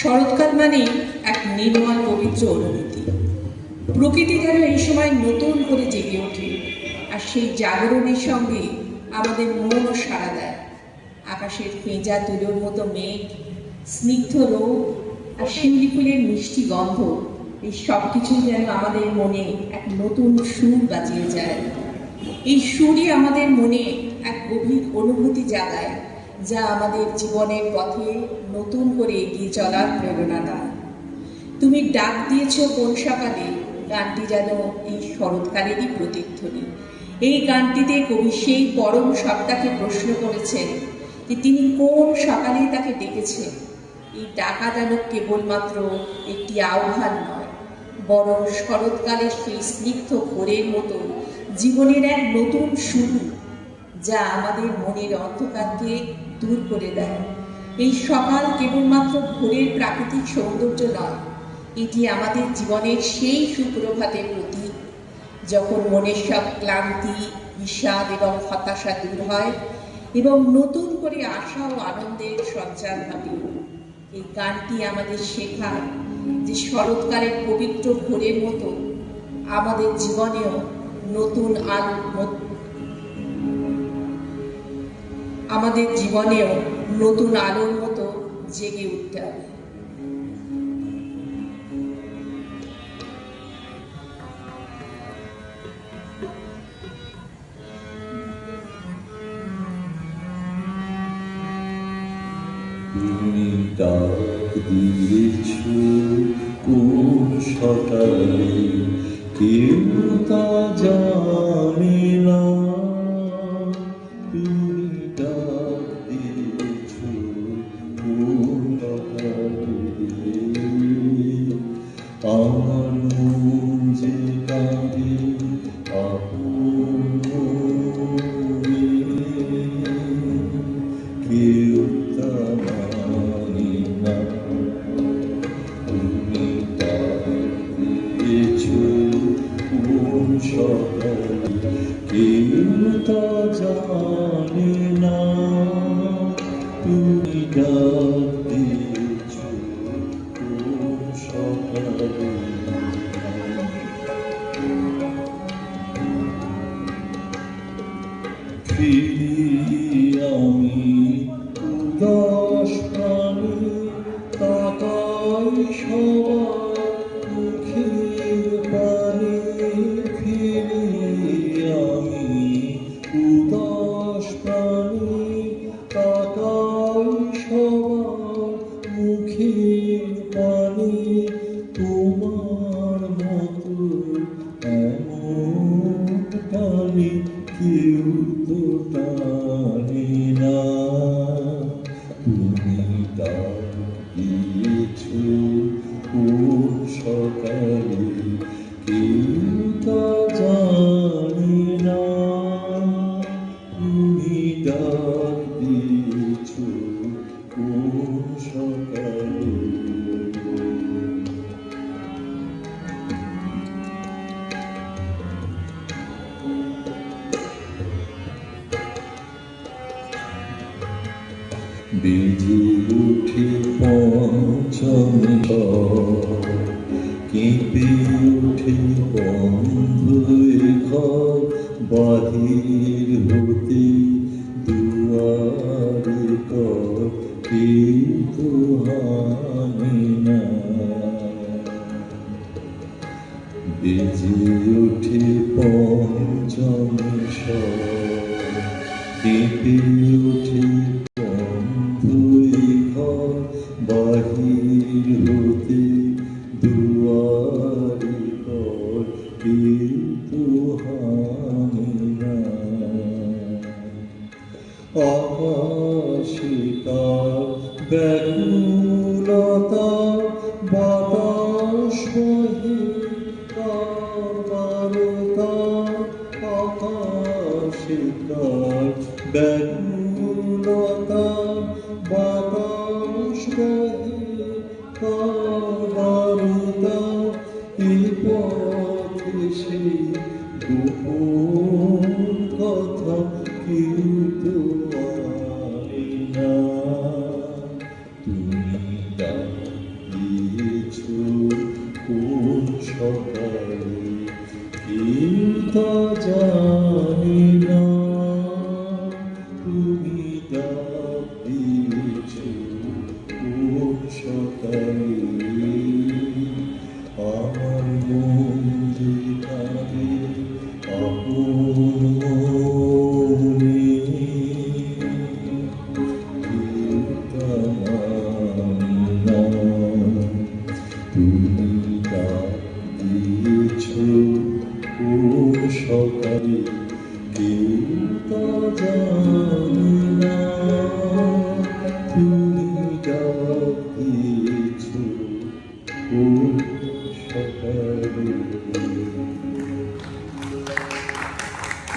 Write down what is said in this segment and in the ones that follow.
শরৎকাল মানে এক নির্মল, পবিত্র অনুভূতি। প্রকৃতি যেন এই সময় নতুন করে জেগে ওঠে, আর সেই জাগরণের সঙ্গে আমাদের মনও সাড়া দেয়। আকাশের পেঁজা তুলোর মতো মেঘ, স্নিগ্ধ রোদ, আর শিউলি ফুলের মিষ্টি গন্ধ, এই সব কিছুই যেন আমাদের মনে এক নতুন সুর বাজিয়ে যায়। এই সুরই আমাদের মনে এক গভীর অনুভূতি জাগায়। যা আমাদের জীবনের পথে নতুন করে এগিয়ে চলার প্রেরণা দেয়। তুমি ডাক দিয়েছ কোন সকালে গানটি যেন এই শরৎকালেরই প্রতিধ্বনি। এই গানটিতে কবি সেই পরম সত্তাকে প্রশ্ন করেছেন যে তিনি কোন সকালে তাকে ডেকেছেন। এই ডাকা যেন কেবলমাত্র একটি আহ্বান নয়, বরং শরৎকালের সেই স্নিগ্ধ ভোরের মতো জীবনের এক নতুন শুরু, যা আমাদের মনের অন্ধকারকে দূর করে দেয়। এই সকাল কেবলমাত্র ভোরের প্রাকৃতিক সৌন্দর্য নয়, এটি আমাদের জীবনের সেই সুপ্রভাতের প্রতীক। যখন মনের সব ক্লান্তি, বিষাদ এবং হতাশা দূর হয় এবং নতুন করে আশা ও আনন্দের সঞ্চার ঘটে। এই গানটি আমাদের শেখায় যে শরৎকালের পবিত্র ভোরের মতো আমাদের জীবনেও নতুন আলো আমাদের জীবনেও নতুন আলোর মতো জেগে উঠতে হবে। কোন সকালে কেউ তা জানে Be. বেজে উঠে পঞ্চম কেঁপে উঠে বন্ধ ঘর বাহির হতে গোপন কথা কেউ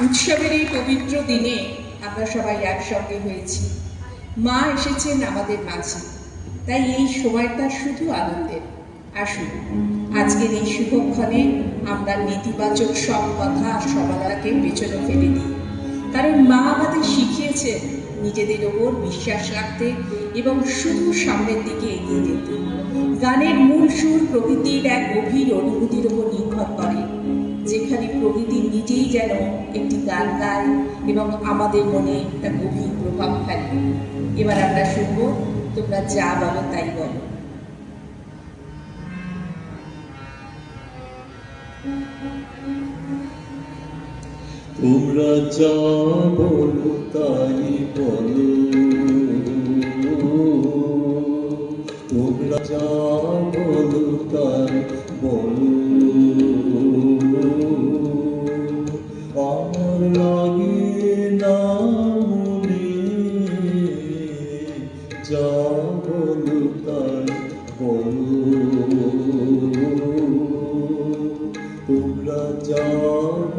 উৎসবের এই পবিত্র দিনে আমরা সবাই একসঙ্গে হয়েছি। মা এসেছেন আমাদের মাঝে। তাই এই সময়টা শুধু আনন্দের। আসুন, আজকের এই শুভক্ষণে আমরা নেতিবাচক সব কথা সমাধানকে পেছনে ফেলে দিই। কারণ মা আমাদের শিখিয়েছেন নিজেদের ওপর বিশ্বাস রাখতে এবং শুধু সামনের দিকে এগিয়ে যেতে। গানের মূল সুর প্রকৃতির এক গভীর অনুভূতির ওপর নির্ভর করে, যেখানে প্রকৃতি নিজেই যেন একটি গান গায় এবং আমাদের মনে একটা গভীর প্রভাব ফেলে। এবার আমরা শুনব, তোমরা যা বলো তাই বলো। তোমরা যা বলো তাই বলো। তোমরা যা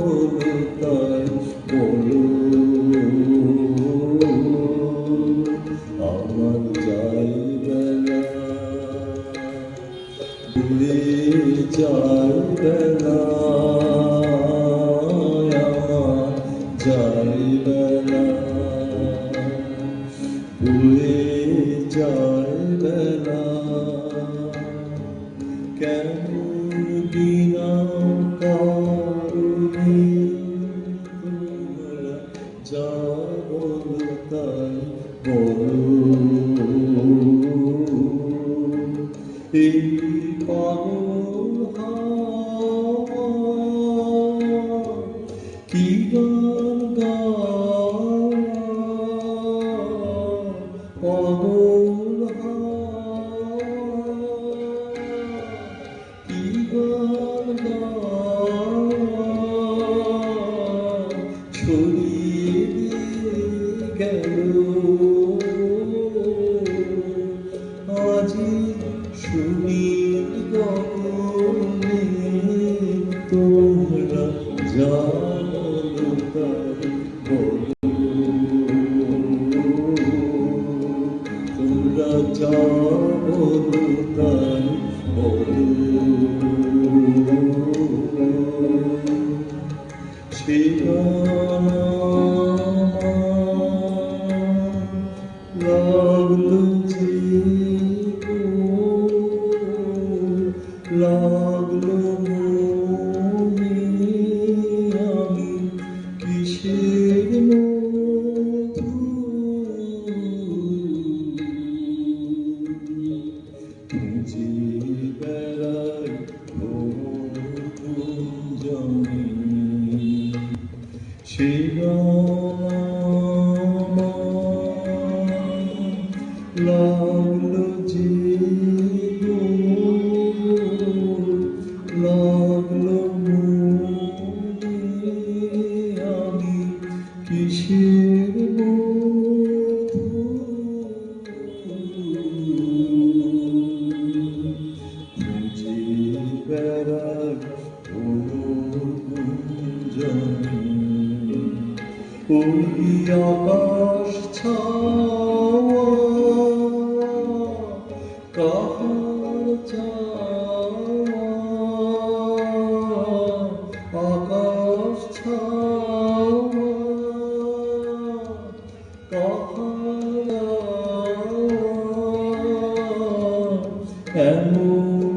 বলো তাই বলো আমার যাই বেলা ভুলে যাই বেলা আমার যাই বেলা। ভুলে যাই এই পাগল Chega. الموت